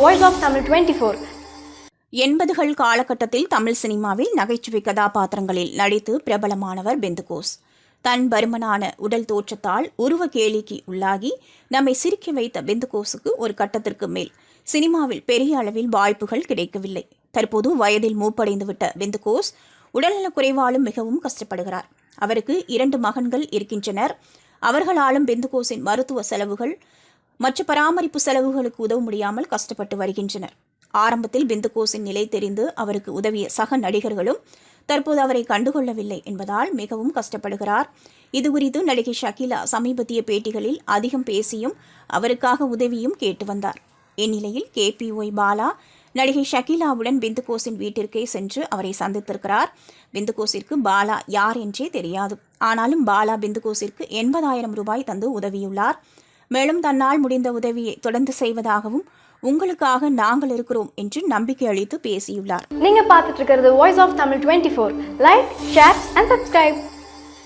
Voice of Tamil twenty four எண்பதுகள் காலகட்டத்தில் தமிழ் சினிமாவில் நகைச்சுவை கதாபாத்திரங்களில் நடித்து பிரபலமானவர் பெந்துகோஸ். தன் பருமனான உடல் தோற்றத்தால் உருவ கேலிக்கு உள்ளாகி நம்மை சிரிக்க வைத்த பெந்துகோஸுக்கு ஒரு கட்டத்திற்கு மேல் சினிமாவில் பெரிய அளவில் வாய்ப்புகள் கிடைக்கவில்லை. தற்போது வயதில் மூப்படைந்துவிட்ட பெந்துகோஸ் உடல்நலக் குறைவாலும் மிகவும் கஷ்டப்படுகிறார். அவருக்கு இரண்டு மகன்கள் இருக்கின்றனர். அவர்களாலும் பெந்துகோஸின் மருத்துவ செலவுகள் மற்ற பராமரிப்பு செலவுகளுக்கு உதவ முடியாமல் கஷ்டப்பட்டு வருகின்றனர். ஆரம்பத்தில் பிந்துகோஸின் நிலை தெரிந்து அவருக்கு உதவிய சக நடிகர்களும் தற்போது அவரை கண்டுகொள்ளவில்லை என்பதால் மிகவும் கஷ்டப்படுகிறார். இது குறித்து நடிகை ஷகிலா சமீபத்திய பேட்டிகளில் அதிகம் பேசியும் அவருக்காக உதவியும் கேட்டு வந்தார். இந்நிலையில் கே பி ஒய் பாலா நடிகை ஷகிலாவுடன் பிந்துகோஸின் வீட்டிற்கே சென்று அவரை சந்தித்திருக்கிறார். பிந்துகோஸிற்கு பாலா யார் என்றே தெரியாது. ஆனாலும் பாலா பிந்துகோஸிற்கு எண்பதாயிரம் ரூபாய் தந்து உதவியுள்ளார். மேலும் தன்னால் முடிந்த உதவியை தொடர்ந்து செய்வதாகவும் உங்களுக்காக நாங்கள் இருக்கிறோம் என்று நம்பிக்கை அளித்து பேசியுள்ளார். நீங்க பார்த்துட்டு இருக்கிறது voice of Tamil twenty four like share and subscribe